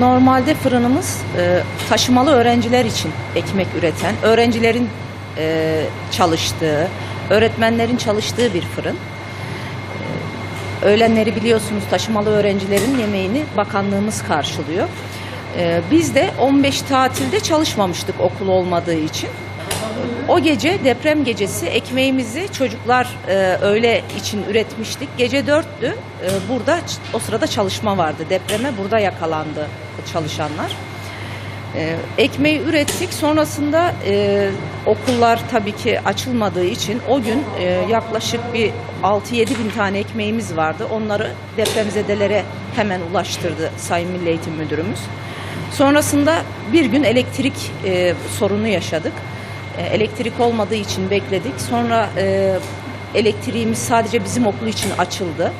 normalde fırınımız e, taşımalı öğrenciler için ekmek üreten, öğrencilerin e, çalıştığı, öğretmenlerin çalıştığı bir fırın. E, öğlenleri biliyorsunuz taşımalı öğrencilerin yemeğini bakanlığımız karşılıyor. E, biz de 15 tatilde çalışmamıştık okul olmadığı için. O gece deprem gecesi ekmeğimizi çocuklar e, öğle için üretmiştik. Gece dörttü. E, burada o sırada çalışma vardı. Depreme burada yakalandı çalışanlar. E, ekmeği ürettik. Sonrasında e, okullar tabii ki açılmadığı için o gün e, yaklaşık bir 6-7 bin tane ekmeğimiz vardı. Onları depremzedelere hemen ulaştırdı Sayın Milli Eğitim Müdürümüz. Sonrasında bir gün elektrik e, sorunu yaşadık. E, elektrik olmadığı için bekledik. Sonra e, elektriğimiz sadece bizim okul için açıldı.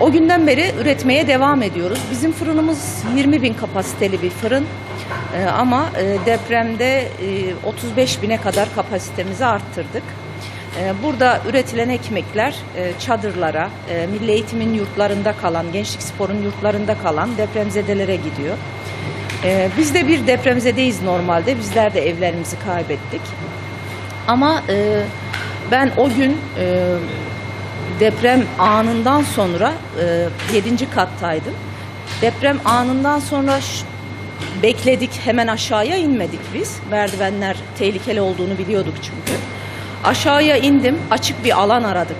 O günden beri üretmeye devam ediyoruz. Bizim fırınımız 20 bin kapasiteli bir fırın Ee, ama e, depremde e, 35 bine kadar kapasitemizi arttırdık. Ee, burada üretilen ekmekler e, çadırlara, e, milli eğitimin yurtlarında kalan, gençlik sporun yurtlarında kalan depremzedelere gidiyor. Ee, biz de bir depremzedeyiz normalde. Bizler de evlerimizi kaybettik. Ama e, ben o gün e, deprem anından sonra e, 7. kattaydım. Deprem anından sonra bekledik hemen aşağıya inmedik biz. Merdivenler tehlikeli olduğunu biliyorduk çünkü. Aşağıya indim açık bir alan aradık.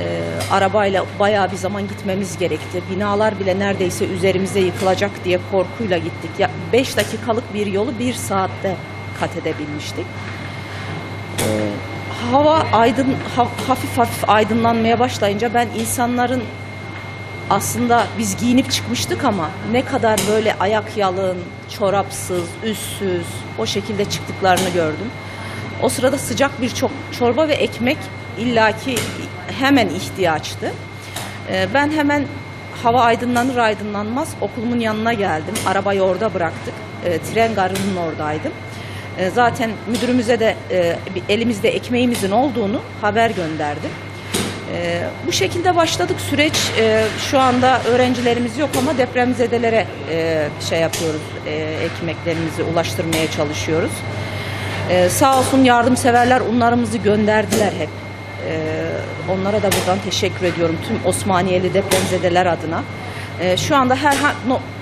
E, arabayla bayağı bir zaman gitmemiz gerekti. Binalar bile neredeyse üzerimize yıkılacak diye korkuyla gittik. Ya 5 dakikalık bir yolu bir saatte kat edebilmiştik hava aydın ha- hafif hafif aydınlanmaya başlayınca ben insanların aslında biz giyinip çıkmıştık ama ne kadar böyle ayak yalın, çorapsız, üstsüz o şekilde çıktıklarını gördüm. O sırada sıcak bir çok çorba ve ekmek illaki hemen ihtiyaçtı. Ee, Ben hemen hava aydınlanır aydınlanmaz okulumun yanına geldim. Arabayı orada bıraktık. Ee, Tren garının oradaydım. Ee, Zaten müdürümüze de e, elimizde ekmeğimizin olduğunu haber gönderdim. Ee, Bu şekilde başladık süreç. Şu anda öğrencilerimiz yok ama depremzedelere e, şey yapıyoruz. e, Ekmeklerimizi ulaştırmaya çalışıyoruz. Sağ olsun yardımseverler unlarımızı gönderdiler hep. Onlara da buradan teşekkür ediyorum tüm Osmaniyeli depremzedeler adına. Şu anda her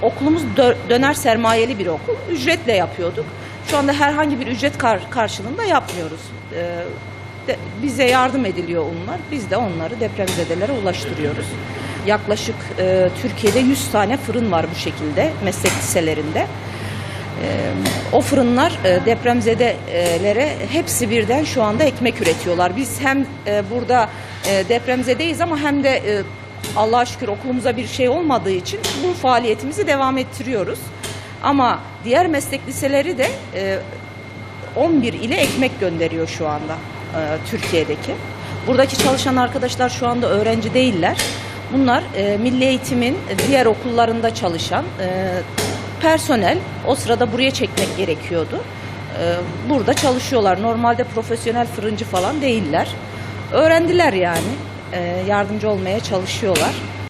okulumuz dö- döner sermayeli bir okul. Ücretle yapıyorduk. Şu anda herhangi bir ücret kar- karşılığında yapmıyoruz. Ee, de- bize yardım ediliyor onlar. Biz de onları depremzedelere ulaştırıyoruz. Yaklaşık e, Türkiye'de 100 tane fırın var bu şekilde meslek liselerinde. O fırınlar e, depremzedelere hepsi birden şu anda ekmek üretiyorlar. Biz hem e, burada e, depremzedeyiz ama hem de e, Allah'a şükür okulumuza bir şey olmadığı için bu faaliyetimizi devam ettiriyoruz. Ama diğer meslek liseleri de e, 11 ile ekmek gönderiyor şu anda e, Türkiye'deki. Buradaki çalışan arkadaşlar şu anda öğrenci değiller. Bunlar e, milli eğitimin diğer okullarında çalışan e, personel. O sırada buraya çekmek gerekiyordu. E, burada çalışıyorlar. Normalde profesyonel fırıncı falan değiller. Öğrendiler yani. E, yardımcı olmaya çalışıyorlar.